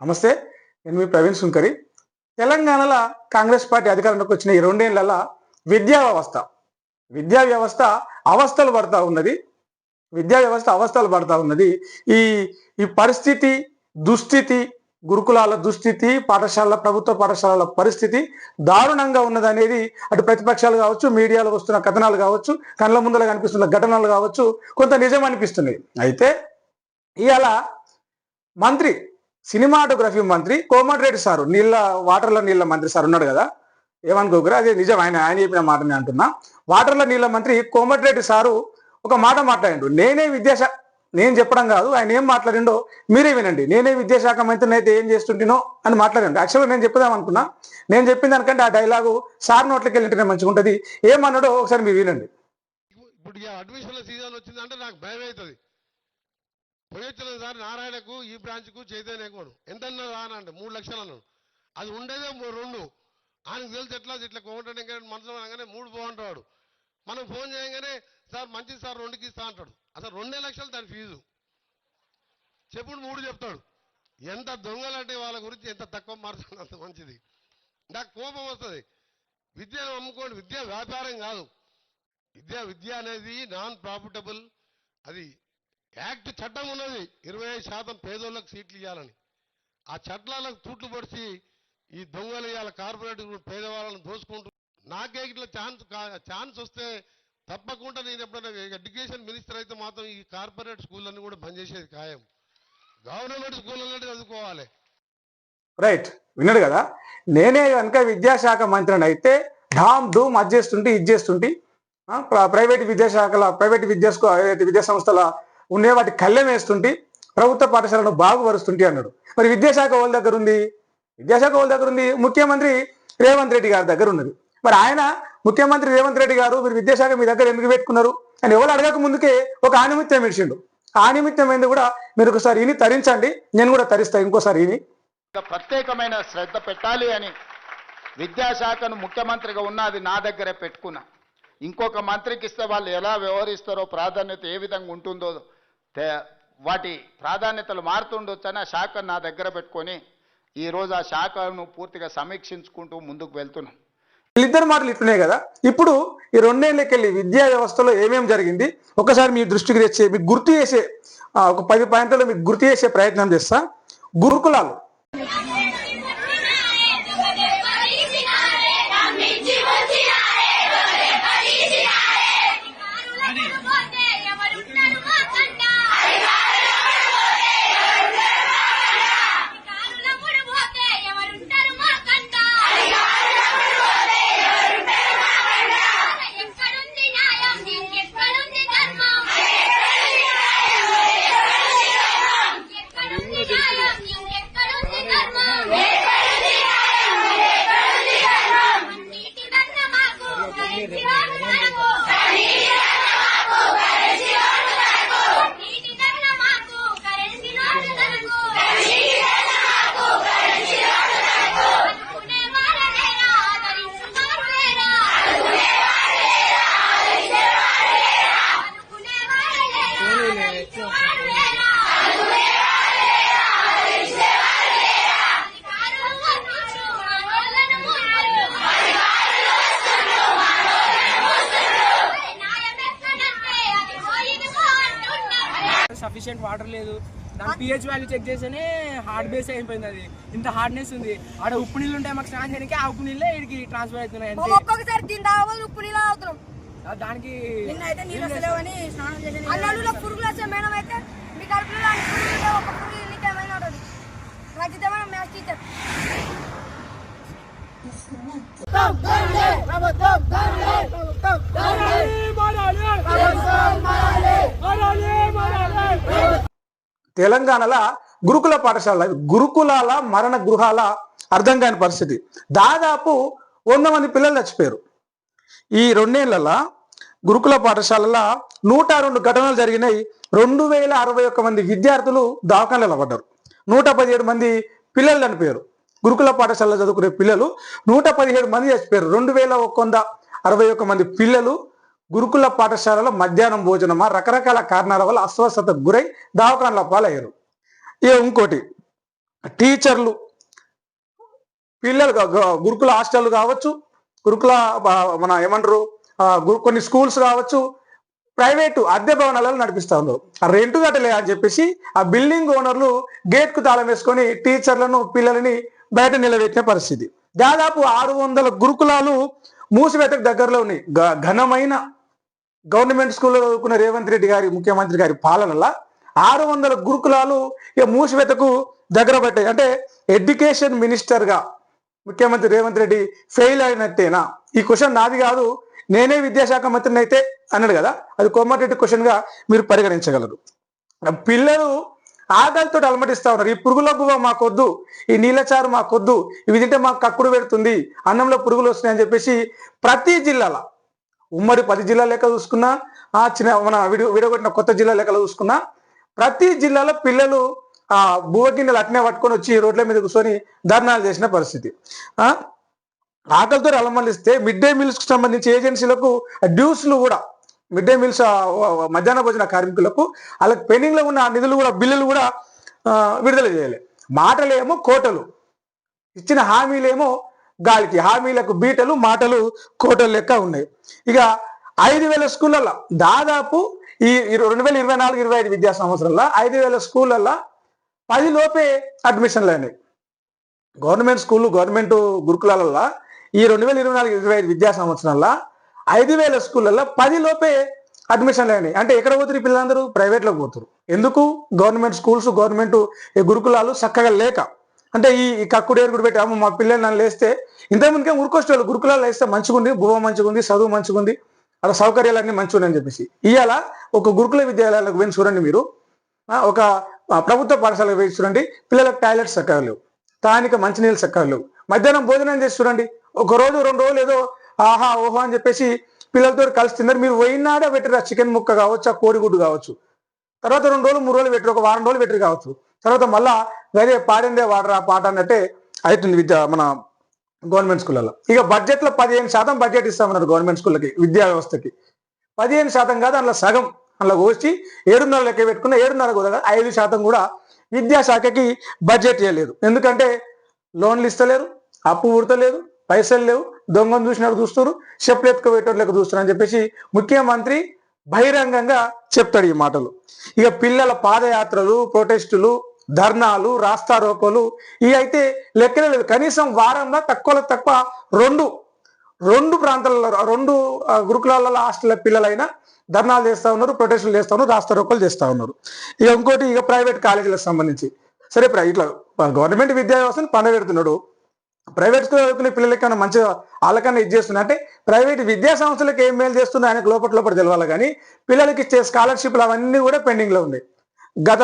నమస్తే నేను మీ ప్రవీణ్ సుంకరి. తెలంగాణలో కాంగ్రెస్ పార్టీ అధికారంలోకి వచ్చిన ఈ రెండేళ్ళలో విద్యా వ్యవస్థ. విద్యా వ్యవస్థ అవస్థలు పడతా ఉన్నది. విద్యా వ్యవస్థ అవస్థలు పడతా ఉన్నది. ఈ ఈ పరిస్థితి దుస్థితి గురుకులాల దుస్థితి పాఠశాలల ప్రభుత్వ పాఠశాలల పరిస్థితి దారుణంగా ఉన్నదనేది అటు ప్రతిపక్షాలు కావచ్చు మీడియాలో వస్తున్న కథనాలు కావచ్చు కళ్ళ ముందర కనిపిస్తున్న ఘటనలు కావచ్చు కొంత నిజం అనిపిస్తున్నాయి అయితే ఇవాళ మంత్రి సినిమాటోగ్రఫీ మంత్రి కోమటిరెడ్డి సారు నీళ్ళ వాటర్ల నీళ్ళ మంత్రి సార్ ఉన్నాడు కదా? ఏమనుకోకరా అదే నిజం. ఆయన ఆయన చెప్పిన మాట నేను అంటున్నా. వాటర్ల నీళ్ళ మంత్రి కోమటిరెడ్డి సారు ఒక మాట మాట్లాడిండు. నేనే విద్యాశాఖ నేను చెప్పడం కాదు ఆయన ఏం మాట్లాడిండో మీరే వినండి. నేనే విద్యాశాఖ మంత్రిని అయితే ఏం చేస్తుంటేనో అని మాట్లాడండి. యాక్చువల్గా నేను చెప్పుదాం అనుకున్నా. నేను చెప్పిన దానికంటే ఆ డైలాగు సార్ నోట్లకి వెళ్ళింటేనే మంచిగా ఉంటుంది. ఏమన్నాడో ఒకసారి మీరు వినండి. ఇప్పుడు అడ్మిషన్ల సీజన్ వచ్చిందంటే నాకు భయం అవుతుంది పోయొచ్చిన సార్. నారాయణకు ఈ బ్రాంచ్కు చైతన్యకు ఎంత రానండి. మూడు లక్షలు అన్నాడు. అది ఉండేదే రెండు. ఆయనకు తెలుసు ఎట్లా ఇట్లా కోమటండి మనసులో అనగానే మూడు బాగుంటాడు మనం ఫోన్ చేయగానే సార్ మంచిది సార్ రెండుకి ఇస్తా అంటాడు. అసలు రెండే లక్షలు దాని ఫీజు. చెప్పుడు మూడు చెప్తాడు. ఎంత దొంగలంటే వాళ్ళ గురించి ఎంత తక్కువ మార్చాలి అంత మంచిది. నాకు కోపం వస్తుంది. విద్యను అమ్ముకోండి. విద్య వ్యాపారం కాదు. విద్య విద్య అనేది నాన్ ప్రాఫిటబుల్ అది యాక్ట్ చట్టం ఉన్నది. ఇరవై ఐదు శాతం పేదోళ్ళకి సీట్లు ఇవ్వాలని ఆ చట్టాలకు తూట్లు పడిచి ఈ దొంగలు ఇవాళ కార్పొరేట్ పేదవాళ్ళని దోసుకుంటూ నాకే ఇట్లా ఛాన్స్ ఛాన్స్ వస్తే తప్పకుండా నేను ఎప్పుడైనా ఎడ్యుకేషన్ మినిస్టర్ అయితే మాత్రం ఈ కార్పొరేట్ స్కూళ్ళని కూడా బంద్ చేసేది ఖాయం. గవర్నమెంట్ స్కూళ్ళని చదువుకోవాలి. రైట్ విన్నాడు కదా? నేనే కనుక విద్యాశాఖ మంత్రిని అయితే ఢామ్ ధూమ్ అది చేస్తుంటే. ఇది చేస్తుంటే ప్రైవేట్ విద్యాశాఖల ప్రైవేట్ విద్యా విద్యా సంస్థల ఉండే వాటి కళ్ళెం వేస్తుంటే ప్రభుత్వ పాఠశాలను బాగుపరుస్తుంటే అన్నాడు. మరి విద్యాశాఖ వాళ్ళ దగ్గర ఉంది? విద్యాశాఖ వాళ్ళ దగ్గర ఉంది. ముఖ్యమంత్రి రేవంత్ రెడ్డి గారి దగ్గర ఉన్నది. మరి ఆయన ముఖ్యమంత్రి రేవంత్ రెడ్డి గారు మీరు విద్యాశాఖ మీ దగ్గర ఎందుకు పెట్టుకున్నారు? అని ఎవరు అడగక ముందుకే ఒక ఆనిమిత్యం ఇచ్చిండు ఆ ఆనిమిత్యం కూడా మీరు ఒకసారి ఇని తరించండి. నేను కూడా తరిస్తా ఇంకోసారి ఇని ప్రత్యేకమైన శ్రద్ధ పెట్టాలి అని విద్యాశాఖను ముఖ్యమంత్రిగా ఉన్నది నా దగ్గరే పెట్టుకున్నా. ఇంకొక మంత్రికి ఇస్తే వాళ్ళు ఎలా వ్యవహరిస్తారో ప్రాధాన్యత ఏ విధంగా ఉంటుందో వాటి ప్రాధాన్యతలు మారుతుండొచ్చని ఆ శాఖను నా దగ్గర పెట్టుకొని ఈరోజు ఆ శాఖను పూర్తిగా సమీక్షించుకుంటూ ముందుకు వెళ్తున్నాం. వీళ్ళిద్దరు మాటలు ఇట్లున్నాయి కదా? ఇప్పుడు ఈ రెండేళ్ళకెళ్ళి విద్యా వ్యవస్థలో ఏమేమి జరిగింది? ఒకసారి మీ దృష్టికి తెచ్చే మీకు గుర్తు చేసే ఒక పది పాయింట్లలో మీకు గుర్తు చేసే ప్రయత్నం చేస్తా. గురుకులాలు. సఫిషియెంట్ వాటర్ లేదు. దాని పిహెచ్ వాల్యూ చెక్ చేస్తేనే హార్డ్ బేస్ అయిపోయింది అది. ఇంత హార్డ్నెస్ ఉంది. ఆడ ఉప్పు నీళ్ళు ఉంటాయి మాకు స్నానం చేయడానికి ఆ ఉప్పు నీళ్ళే ఇక్కడికి ట్రాన్స్ఫర్ అవుతున్నాయి అంతే. ఒక్కొక్కసారి దీని ఉప్పు నీళ్ళు తాగుతున్నాం. ఆ దానికి నీళ్ళు వస్తలేవని స్నానం పురుగులు వచ్చే మేడం అయితే మీ కడుపులో పురుగులు ఒక పురుగు ఉంటుంది. మ్యాథ్స్ టీచర్ తెలంగాణలో గురుకుల పాఠశాల గురుకులాల మరణ గృహాల అర్థం కాని పరిస్థితి. దాదాపు వంద మంది పిల్లలు చచ్చిపోయారు. ఈ రెండేళ్ళలో గురుకుల పాఠశాలల నూట రెండు ఘటనలు జరిగినాయి. రెండు వేల అరవై ఒక్క మంది విద్యార్థులు దవాఖానలో పడ్డారు నూట పదిహేడు మంది పిల్లలు చనిపోయారు. గురుకుల పాఠశాలలో చదువుకునే పిల్లలు నూట పదిహేడు మంది చచ్చిపోయారు రెండు వేల ఒక వంద అరవై ఒక్క మంది పిల్లలు గురుకుల పాఠశాలలో మధ్యాహ్నం భోజనమా? రకరకాల కారణాల వల్ల అస్వస్థతకు గురై దవాఖానల పాలయ్యారు. ఇక ఇంకోటి టీచర్లు పిల్లలు గురుకుల హాస్టల్ కావచ్చు గురుకుల మన ఏమంటారు కొన్ని స్కూల్స్ కావచ్చు ప్రైవేటు అద్దె భవనాలను నడిపిస్తా ఉన్నారు. ఆ రెంటు కట్టలే అని చెప్పేసి ఆ బిల్డింగ్ ఓనర్లు గేట్కు తాళం వేసుకొని టీచర్లను పిల్లలని బయట నిలబెట్టిన పరిస్థితి. దాదాపు ఆరు వందల గురుకులాలు మూసివేతకు దగ్గరలో ఉన్నాయి. ఘనమైన గవర్నమెంట్ స్కూల్లో చదువుకున్న రేవంత్ రెడ్డి గారి ముఖ్యమంత్రి గారి పాలనలో ఆరు వందల గురుకులాలు ఇక మూసివేతకు దగ్గర పెట్టాయి అంటే ఎడ్యుకేషన్ మినిస్టర్గా ముఖ్యమంత్రి రేవంత్ రెడ్డి ఫెయిల్ అయినట్టేనా? ఈ క్వశ్చన్ నాది కాదు నేనే విద్యాశాఖ మంత్రిని అయితే అన్నాడు కదా. అది కోమటిరెడ్డి క్వశ్చన్గా మీరు పరిగణించగలరు. పిల్లలు ఆకలితో అలమటిస్తూ ఉన్నారు. ఈ పురుగుల మాకొద్దు ఈ నీళ్ళచారు మాకొద్దు ఇవి తింటే మాకు కక్కుడు పెడుతుంది అన్నంలో పురుగులు వస్తున్నాయని చెప్పేసి ప్రతి జిల్లాలో ఉమ్మడి పది జిల్లా లెక్క చూసుకున్నా ఆ చిన్న మన విడి విడగొట్టిన కొత్త జిల్లా లెక్కలు చూసుకున్నా ప్రతి జిల్లాలో పిల్లలు ఆ భూవగిన్నెలు గిన్నెలు అట్నే పట్టుకొని వచ్చి రోడ్ల మీద కూర్చొని ధర్నాలు చేసిన పరిస్థితి. ఆకలితో అలమలిస్తే మిడ్ డే మీల్స్కు సంబంధించి ఏజెన్సీలకు డ్యూస్లు కూడా మిడ్ డే మీల్స్ మధ్యాహ్న భోజన కార్మికులకు వాళ్ళకి పెండింగ్లో ఉన్న నిధులు కూడా బిల్లులు కూడా విడుదల చేయాలి. మాటలేమో కోటలు. ఇచ్చిన హామీలేమో గాలికి. హామీలకు బీటలు మాటలు కోటలు లెక్క ఉన్నాయి. ఇక ఐదు వేల స్కూళ్ళల్లో దాదాపు ఈ రెండు వేల ఇరవై నాలుగు ఇరవై ఐదు విద్యా సంవత్సరంలో ఐదు వేల స్కూళ్ళల్లో పది లోపే అడ్మిషన్లు అయినాయి. గవర్నమెంట్ స్కూళ్ళు గవర్నమెంట్ గురుకులాలలో ఈ రెండు వేల ఇరవై నాలుగు ఇరవై ఐదు విద్యా సంవత్సరంలో ఐదు వేల స్కూళ్ళల్లో పది లోపే అడ్మిషన్లు అయినాయి. అంటే ఎక్కడ పోతున్నారు పిల్లలందరూ? ప్రైవేట్లోకి పోతారు ఎందుకు? గవర్నమెంట్ స్కూల్స్ గవర్నమెంట్ ఈ గురుకులాలు చక్కగా లేక. అంటే ఈ ఈ కక్కుడు ఏరుగుడు పెట్టి మా పిల్లలు నన్ను లేస్తే ఇంతకుముందుకే ఉరుకొచ్చేవాళ్ళు గురుకులాలు వేస్తే మంచిగా ఉంది మంచిగుంది చదువు మంచిగుంది అలా సౌకర్యాలన్నీ మంచిగా ఉన్నాయని చెప్పేసి. ఇవాళ ఒక గురుకుల విద్యాలయాలకు పోయి చూడండి మీరు. ఒక ప్రభుత్వ పాఠశాలకు పోయి చూడండి పిల్లలకు టాయిలెట్స్ చక్కగా లేవు. స్థానిక మంచినీళ్ళు చక్కగా లేవు. మధ్యాహ్నం భోజనం చేసి చూడండి. ఒక రోజు రెండు రోజులు ఏదో ఆహా ఓహో అని చెప్పేసి పిల్లలతో కలిసి తిన్నారు. మీరు పోయినాడే పెట్టిరు చికెన్ ముక్క కావచ్చు ఆ కోడిగుడ్డు కావచ్చు. తర్వాత రెండు రోజులు మూడు రోజులు పెట్టరు ఒక వారం రోజులు పెట్టరు కావచ్చు. తర్వాత మళ్ళా వేరే పాడిందే వాడరా పాట అన్నట్టే అవుతుంది విద్య మన గవర్నమెంట్ స్కూళ్ళలో. ఇక బడ్జెట్లో పదిహేను శాతం బడ్జెట్ ఇస్తామన్నారు గవర్నమెంట్ స్కూళ్ళకి విద్యా వ్యవస్థకి. పదిహేను శాతం కాదు అందులో సగం అందులో కోసి ఏడున్నర లెక్క పెట్టుకున్న ఏడున్నర కూడా ఐదు శాతం కూడా విద్యాశాఖకి బడ్జెట్ ఇవ్వలేదు ఎందుకంటే లోన్లు ఇస్తలేరు అప్పు ఉడతలేదు పైసలు లేవు. దొంగను చూసినట్టు చూస్తారు చెప్పులు ఎత్తుకోబెట్టేవాళ్ళు లెక్క చూస్తారు అని చెప్పేసి ముఖ్యమంత్రి బహిరంగంగా చెప్తాడు ఈ మాటలు. ఇక పిల్లల పాదయాత్రలు ప్రొటెస్టులు ధర్నాలు రాస్తారోకోలు ఇవి అయితే లెక్కనే లేదు. కనీసం వారంలో తక్కువలో తక్కువ రెండు రెండు ప్రాంతాలలో రెండు ఆ, గురుకులాలలో హాస్టల్ పిల్లలైనా ధర్నాలు చేస్తా ఉన్నారు ప్రొటెస్టులు చేస్తూ ఉన్నారు రాస్తారోకోలు చేస్తా ఉన్నారు. ఇక ఇంకోటి ఇక ప్రైవేట్ కాలేజీలకు సంబంధించి. సరే ఇట్లా గవర్నమెంట్ విద్యా వ్యవస్థను పండగెడుతున్నాడు. ప్రైవేట్ స్కూల్ చదువుకునే పిల్లలకి కన్నా మంచిగా వాళ్ళకన్నా ఇది చేస్తున్నా అంటే ప్రైవేట్ విద్యా సంస్థలకు ఏం మేలు చేస్తున్నా ఆయనకు లోపల లోపల తెలవాలి కానీ పిల్లలకి ఇచ్చే స్కాలర్షిప్లు అవన్నీ కూడా పెండింగ్లో ఉన్నాయి. గత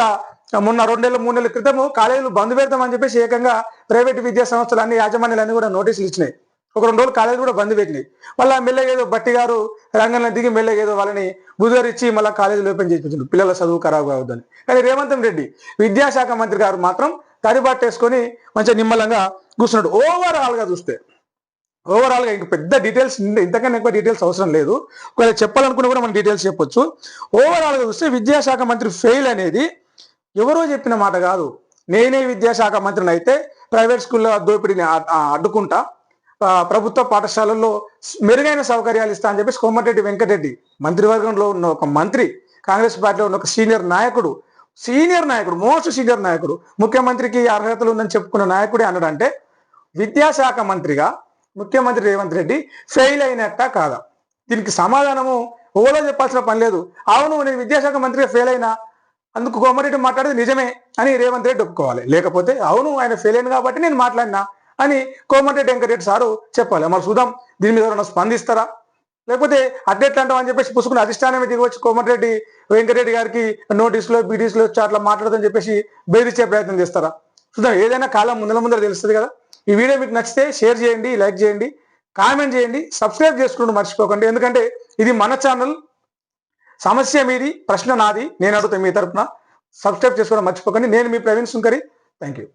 మొన్న రెండు నెలలు మూడు నెలల క్రితము కాలేజీలు బంద్ పెడతామని చెప్పేసి ఏకంగా ప్రైవేట్ విద్యా సంస్థలు అన్ని యాజమాన్యాలన్నీ కూడా నోటీసులు ఇచ్చినాయి. ఒక రెండు రోజులు కాలేజీలు కూడా బంద్ పెట్టినాయి. మళ్ళీ మెల్లగేదో బట్టి గారు రంగంలో దిగి మెల్లగేదో వాళ్ళని బుధుగారిచ్చి మళ్ళీ కాలేజీలు ఓపెన్ చేయించారు పిల్లల చదువు ఖరాబ్ కావద్దని. కానీ రేవంత్ రెడ్డి విద్యాశాఖ మంత్రి గారు మాత్రం తడిబట్టేసుకొని మంచిగా నిమ్మలంగా కూర్చున్నాడు. ఓవరాల్గా చూస్తే ఓవరాల్గా ఇంక పెద్ద డీటెయిల్స్ ఇంతకన్నా ఎక్కువ డీటెయిల్స్ అవసరం లేదు. ఒకవేళ చెప్పాలనుకున్నా కూడా మనం డీటెయిల్స్ చెప్పొచ్చు. ఓవరాల్గా చూస్తే విద్యాశాఖ మంత్రి ఫెయిల్ అనేది ఎవరో చెప్పిన మాట కాదు. నేనే విద్యాశాఖ మంత్రిని అయితే ప్రైవేట్ స్కూల్లో దోపిడీని అడ్డుకుంటా ప్రభుత్వ పాఠశాలల్లో మెరుగైన సౌకర్యాలు ఇస్తా అని చెప్పేసి కోమటిరెడ్డి వెంకటరెడ్డి మంత్రివర్గంలో ఉన్న ఒక మంత్రి కాంగ్రెస్ పార్టీలో ఉన్న ఒక సీనియర్ నాయకుడు సీనియర్ నాయకుడు మోస్ట్ సీనియర్ నాయకుడు ముఖ్యమంత్రికి అర్హతలు ఉందని చెప్పుకున్న నాయకుడే అన్నాడంటే విద్యాశాఖ మంత్రిగా ముఖ్యమంత్రి రేవంత్ రెడ్డి ఫెయిల్ అయినట్ట కాదా? దీనికి సమాధానము ఓలో చెప్పాల్సిన పని లేదు. అవును నేను విద్యాశాఖ మంత్రిగా ఫెయిల్ అయినా అందుకు కోమరెడ్డి మాట్లాడేది నిజమే అని రేవంత్ రెడ్డి ఒప్పుకోవాలి. లేకపోతే అవును ఆయన ఫెయిల్ అయింది కాబట్టి నేను మాట్లాడినా అని కోమటిరెడ్డి వెంకటరెడ్డి సారు చెప్పాలి. మరి చూద్దాం దీని మీద ఎవరైనా స్పందిస్తారా? లేకపోతే అడ్డెట్లు అంటాం అని చెప్పేసి పుసుకుని అధిష్టానమే దిగి కోమటిరెడ్డి వెంకటరెడ్డి గారికి నోటీసులో బీటీసులో వచ్చి అట్లా మాట్లాడదని చెప్పేసి బెదిరించే ప్రయత్నం చేస్తారా? చూద్దాం ఏదైనా కాలం ముందర ముందర తెలుస్తుంది కదా. ఈ వీడియో మీకు నచ్చితే షేర్ చేయండి లైక్ చేయండి కామెంట్ చేయండి సబ్స్క్రైబ్ చేసుకుంటూ మర్చిపోకండి. ఎందుకంటే ఇది మన ఛానల్. సమస్య మీది ప్రశ్న నాది. నేను అడుగుతాను మీ తరపున. సబ్స్క్రైబ్ చేసుకోవడం మర్చిపోకండి. నేను మీ ప్రవీణ్ సుంకరి. Thank you